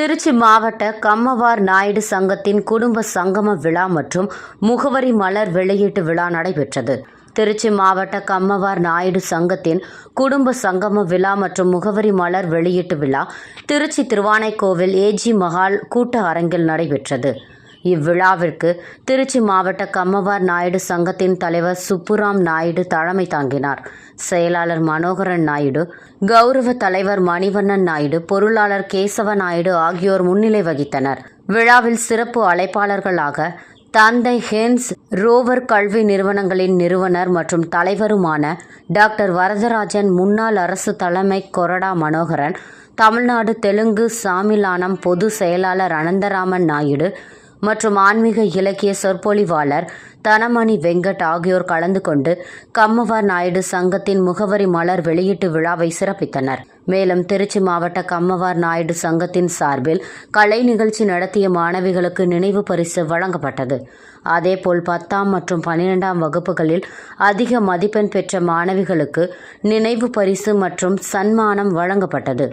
திருச்சி மாவட்ட கம்மவார் நாயுடு சங்கத்தின் குடும்ப சங்கம விழா மற்றும் முகவரி மலர் வெளியீட்டு விழா நடைபெற்றது. திருச்சி மாவட்ட கம்மவார் நாயுடு சங்கத்தின் குடும்ப சங்கம விழா மற்றும் முகவரி மலர் வெளியீட்டு விழா திருச்சி திருவானைக்கோவில் ஏஜி மஹால் கூட்ட அரங்கில் நடைபெற்றது. இவ்விழாவிற்கு திருச்சி மாவட்ட கம்மவார் நாயுடு சங்கத்தின் தலைவர் சுப்புராம் நாயுடு தலைமை தாங்கினார். செயலாளர் மனோகரன் நாயுடு கௌரவ தலைவர் மணிவண்ணன் நாயுடு பொருளாளர் கேசவ நாயுடு ஆகியோர் முன்னிலை வகித்தனர். விழாவில் சிறப்பு அழைப்பாளர்களாக தந்தை ஹென்ஸ் ரோவர் கல்வி நிறுவனங்களின் நிறுவனர் மற்றும் தலைவருமான டாக்டர் வரதராஜன் முன்னாள் அரசு தலைமை கொரடா மனோகரன் தமிழ்நாடு தெலுங்கு சாமிலானம் பொது செயலாளர் அனந்தராமன் நாயுடு மற்றும் ஆன்மீக இலக்கிய சொற்பொழிவாளர் தனமணி வெங்கட் ஆகியோர் கலந்து கொண்டு கம்மவார் நாயுடு சங்கத்தின் முகவரி மலர் வெளியீட்டு விழாவை சிறப்பித்தனர். மேலும் திருச்சி மாவட்ட கம்மவார் நாயுடு சங்கத்தின் சார்பில் கலை நிகழ்ச்சி நடத்திய மாணவிகளுக்கு நினைவு பரிசு வழங்கப்பட்டது. அதேபோல் பத்தாம் மற்றும் பன்னிரெண்டாம் வகுப்புகளில் அதிக மதிப்பெண் பெற்ற மாணவிகளுக்கு நினைவு பரிசு மற்றும் சன்மானம் வழங்கப்பட்டது.